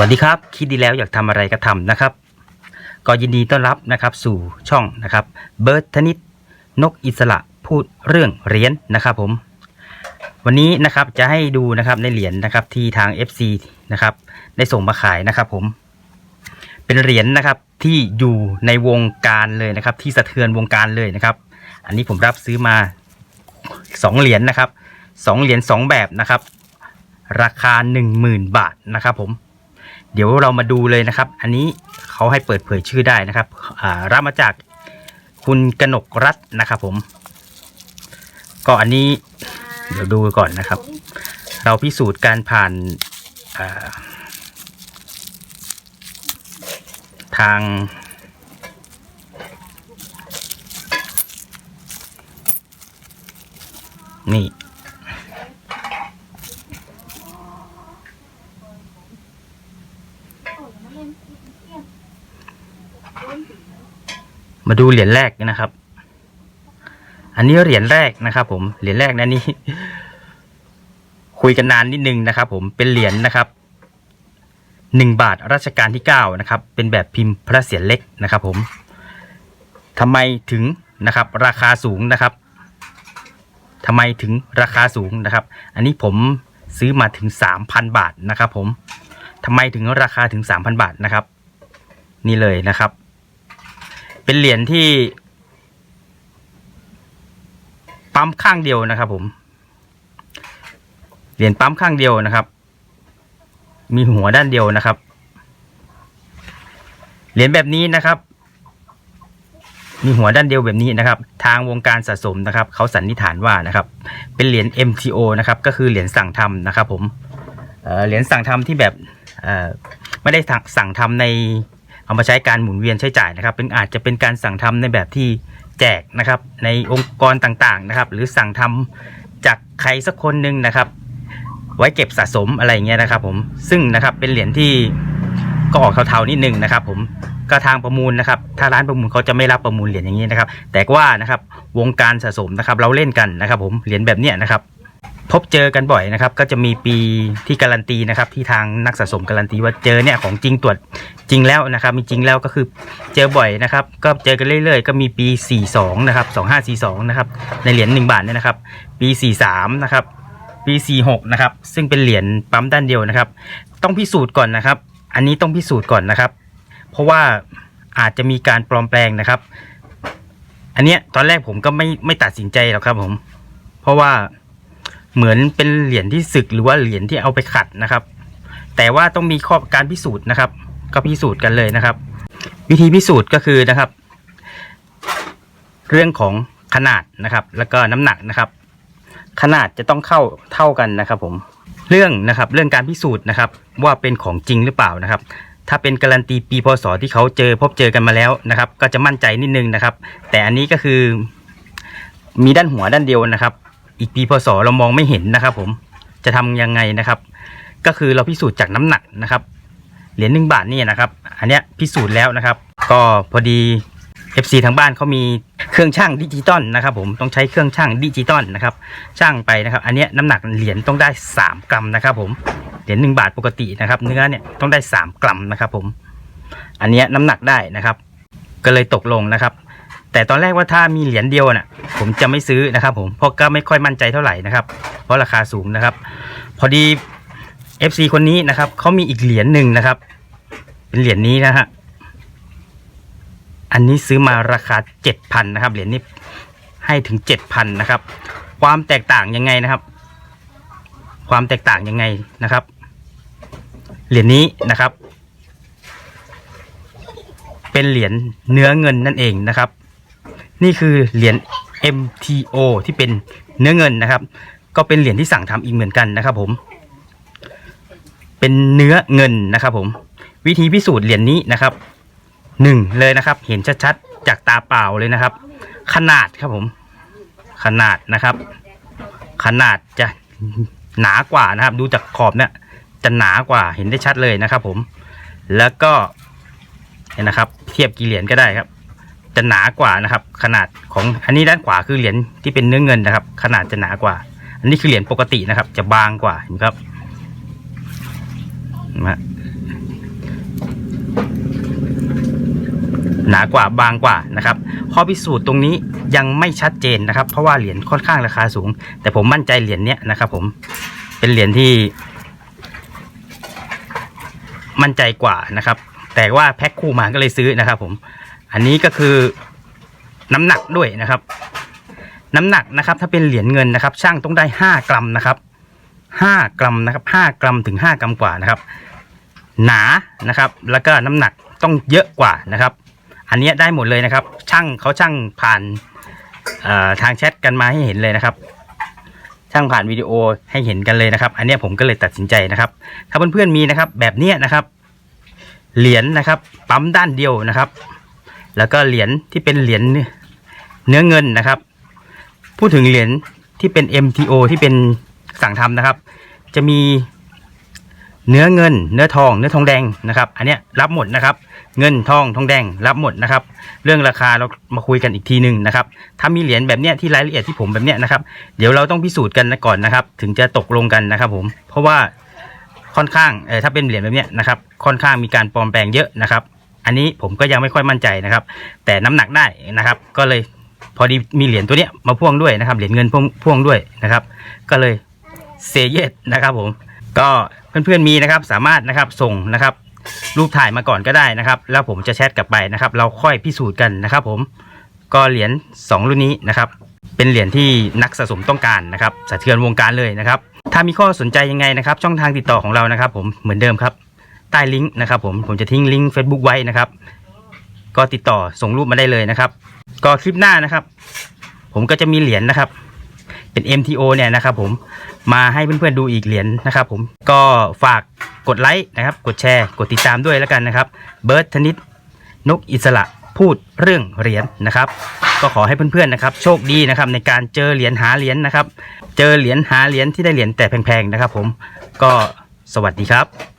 วัสดีครับ คิดดีแล้วอยากทำอะไรก็ทำนะครับ ก็ยินดีต้อนรับนะครับสู่ช่องนะครับเบิร์ดธนิตนกอิสระพูดเรื่องเหรียญนะครับผม วันนี้นะครับจะให้ดูนะครับในเหรียญนะครับที่ทาง FC นะครับได้ส่งมาขายนะครับผม เป็นเหรียญนะครับที่อยู่ในวงการเลยนะครับ ที่สะเทือนวงการเลยนะครับ อันนี้ผมรับซื้อมาสองเหรียญนะครับสองเหรียญสองแบบนะครับ ราคาหนึ่งหมื่นบาทนะครับผม เดี๋ยวเรามาดูเลยนะครับ อันนี้เขาให้เปิดเผยชื่อได้นะครับรับมาจากคุณกนกรัตนะครับผม ก็อันนี้เดี๋ยวดูก่อนนะครับ เราพิสูจน์การผ่านาทางนี่ มาดูเหรียญแรกนะครับ อันนี้เหรียญแรกนะครับ ผม เหรียญแรกนะนี่คุยกันนานนิดนึงนะครับ ผม เป็นเหรียญนะครับหนึ่งบาทรัชกาลที่เก้านะครับ เป็นแบบพิมพ์พระเศียรเล็กนะครับ ผมทำไมถึงนะครับ ราคาสูงนะครับทำไมถึงราคาสูงนะครับ อันนี้ผมซื้อมาถึงสามพันบาทนะครับ ผมทำไมถึงราคาถึงสามพันบาทนะครับ นี่เลยนะครับ เป็นเหรียญที่ปั๊มข้างเดียวนะครับ ผม เหรียญปั๊มข้างเดียวนะครับ มีหัวด้านเดียวนะครับ เหรียญแบบนี้นะครับ มีหัวด้านเดียวแบบนี้นะครับ ทางวงการสะสมนะครับ เขาสันนิษฐานว่านะครับ เป็นเหรียญ MTO นะครับ ก็คือเหรียญสั่งทำนะครับ ผมเเหรียญสั่งทำที่แบบไม่ได้สั่งทำใน เอามาใช้การหมุนเวียนใช้จ่ายนะครับ เป็นอาจจะเป็นการสั่งทำในแบบที่แจกนะครับ ในองค์กรต่างๆนะครับ หรือสั่งทำจากใครสักคนหนึ่งนะครับ ไว้เก็บสะสมอะไรอย่างเงี้ยนะครับ ผมซึ่งนะครับเป็นเหรียญที่ก็ออกเทาๆนิดนึงนะครับ ผมก็ทางประมูลนะครับ ถ้าร้านประมูลเขาจะไม่รับประมูลเหรียญอย่างนี้นะครับ แต่ว่านะครับวงการสะสมนะครับ เราเล่นกันนะครับ ผมเหรียญแบบเนี้ยนะครับ พบเจอกันบ่อยนะครับ ก็จะมีปีที่การันตีนะครับ ที่ทางนักสะสมการันตีว่าเจอเนี่ยของจริงตรวจจริงแล้วนะครับ มีจริงแล้วก็คือเจอบ่อยนะครับ ก็เจอกันเรื่อยๆ ก็มีปี 42 นะครับ 2542 นะครับ ในเหรียญ1บาทเนี่ยนะครับ ปี 43 นะครับ ปี 46 นะครับ ซึ่งเป็นเหรียญปั๊มด้านเดียวนะครับ ต้องพิสูจน์ก่อนนะครับ อันนี้ต้องพิสูจน์ก่อนนะครับ เพราะว่าอาจจะมีการปลอมแปลงนะครับ อันเนี้ยตอนแรกผมก็ไม่ไม่ตัดสินใจหรอกครับผม เพราะว่า เหมือนเป็นเหรียญที่สึกหรือว่าเหรียญที่เอาไปขัดนะครับ แต่ว่าต้องมีข้อการพิสูจน์นะครับ ก็พิสูจน์กันเลยนะครับ วิธีพิสูจน์ก็คือนะครับ เรื่องของขนาดนะครับ แล้วก็น้ำหนักนะครับ ขนาดจะต้องเข้าเท่ากันนะครับ ผมเรื่องนะครับเรื่องการพิสูจน์นะครับ ว่าเป็นของจริงหรือเปล่านะครับ ถ้าเป็นการันตีปีพศที่เขาเจอพบเจอกันมาแล้วนะครับ ก็จะมั่นใจนิดนึงนะครับ แต่อันนี้ก็คือมีด้านหัวด้านเดียวนะครับ อีกปีพศเรามองไม่เห็นนะครับ ผมจะทำยังไงนะครับ ก็คือเราพิสูจน์จากน้ำหนักนะครับเหรียญหนึ่งบาทนี่นะครับ อันเนี้ยพิสูจน์แล้วนะครับ ก็พอดี FC ทางบ้านเขามีเครื่องช่างดิจิตอลนะครับ ผมต้องใช้เครื่องช่างดิจิตอลนะครับช่างไปนะครับ อันเนี้ยน้ำหนักเหรียญต้องได้ 3 กรัมนะครับ ผมเหรียญหนึ่งบาทปกตินะครับ เนื้อเนี่ยต้องได้ 3 กรัมนะครับ ผม อันเนี้ยน้ำหนักได้นะครับ ก็เลยตกลงนะครับ แต่ตอนแรกว่าถ้ามีเหรียญเดียวน่ะ ผมจะไม่ซื้อนะครับ ผมเพราะก็ไม่ค่อยมั่นใจเท่าไหร่นะครับ เพราะราคาสูงนะครับ พอดี FC คนนี้นะครับเขามีอีกเหรียญหนึ่งนะครับ เป็นเหรียญนี้นะฮะอันนี้ซื้อมาราคาเจ็ดพันนะครับ เหรียญนี้ให้ถึงเจ็ดพันนะครับ ความแตกต่างยังไงนะครับ ความแตกต่างยังไงนะครับ เหรียญนี้นะครับ เป็นเหรียญเนื้อเงินนั่นเองนะครับ นี่คือเหรียญ MTO ที่เป็นเนื้อเงินนะครับ ก็เป็นเหรียญที่สั่งทำอีกเหมือนกันนะครับ ผม เป็นเนื้อเงินนะครับ ผม วิธีพิสูจน์เหรียญนี้นะครับหนึ่งเลยนะครับ เห็นชัดๆจากตาเปล่าเลยนะครับ ขนาดครับผม ขนาดนะครับ ขนาดจะหนากว่านะครับ ดูจากขอบเนี่ย จะหนากว่าเห็นได้ชัดเลยนะครับ ผม แล้วก็เนี่ยนะครับ เทียบกี่เหรียญก็ได้ครับ จะหนากว่านะครับ ขนาดของอันนี้ด้านขวาคือเหรียญที่เป็นเนื้อเงินนะครับ ขนาดจะหนากว่า อันนี้คือเหรียญปกตินะครับ จะบางกว่าเห็นครับนะหนากว่าบางกว่านะครับ ข้อพิสูจน์ตรงนี้ยังไม่ชัดเจนนะครับ เพราะว่าเหรียญค่อนข้างราคาสูง แต่ผมมั่นใจเหรียญเนี้ยนะครับ ผมเป็นเหรียญที่ มั่นใจกว่านะครับ แต่ว่าแพ็คคู่มาก็เลยซื้อนะครับ ผม อันนี้ก็คือน้ำหนักด้วยนะครับ น้ำหนักนะครับ ถ้าเป็นเหรียญเงินนะครับ ช่างต้องได้ห้ากรัมนะครับห้ากรัมนะครับห้ากรัมถึงห้ากรัมกว่านะครับ หนานะครับ แล้วก็น้ำหนักต้องเยอะกว่านะครับ อันนี้ได้หมดเลยนะครับ ช่างเขาช่างผ่านทางแชทกันมาให้เห็นเลยนะครับ ช่างผ่านวิดีโอให้เห็นกันเลยนะครับ อันนี้ผมก็เลยตัดสินใจนะครับ ถ้าเพื่อนๆมีนะครับ แบบนี้นะครับ เหรียญนะครับ ปั๊มด้านเดียวนะครับ แล้วก็เหรียญที่เป็นเหรียญเนื้อเงินนะครับ พูดถึงเหรียญที่เป็น MTO ที่เป็นสั่งทำนะครับ จะมีเนื้อเงิน เนื้อทอง เนื้อทองแดงนะครับ อันเนี้ยรับหมดนะครับ เงินทองทองแดงรับหมดนะครับ เรื่องราคาเรามาคุยกันอีกทีหนึ่งนะครับ ถ้ามีเหรียญแบบเนี้ยที่รายละเอียดที่ผมแบบเนี้ยนะครับ เดี๋ยวเราต้องพิสูจน์กันก่อนนะครับ ถึงจะตกลงกันนะครับ ผม เพราะว่าค่อนข้างเออถ้าเป็นเหรียญแบบเนี้ยนะครับ ค่อนข้างมีการปลอมแปลงเยอะนะครับ อันนี้ผมก็ยังไม่ค่อยมั่นใจนะครับ แต่น้ำหนักได้นะครับ ก็เลยพอดีมีเหรียญตัวเนี้ยมาพ่วงด้วยนะครับเหรียญเงินพ่วงพ่วงด้วยนะครับ ก็เลยเซเยสนะครับผมก็เพื่อนๆมีนะครับสามารถนะครับส่งนะครับ รูปถ่ายมาก่อนก็ได้นะครับ แล้วผมจะแชทกลับไปนะครับ เราค่อยพิสูจน์กันนะครับ ผมก็เหรียญ2รุ่นนี้นะครับ เป็นเหรียญที่นักสะสมต้องการนะครับสะเทือนวงการเลยนะครับ ถ้ามีข้อสนใจยังไงนะครับ ช่องทางติดต่อของเรานะครับ ผมเหมือนเดิมครับ ใต้ลิงก์นะครับผมผมจะทิ้งลิงก์ Facebook ไว้นะครับ ก็ติดต่อส่งรูปมาได้เลยนะครับ ก็คลิปหน้านะครับ ผมก็จะมีเหรียญนะครับ เป็น MTO เนี่ยนะครับ ผมมาให้เพื่อนๆดูอีกเหรียญนะครับ ผมก็ฝากกดไลค์นะครับ กดแชร์ กดติดตามด้วยแล้วกันนะครับเบิร์ดธนิตนกอิสระพูดเรื่องเหรียญนะครับ ก็ขอให้เพื่อนๆนะครับ โชคดีนะครับ ในการเจอเหรียญหาเหรียญนะครับ เจอเหรียญหาเหรียญที่ได้เหรียญแต่แพงๆนะครับ ผมก็สวัสดีครับ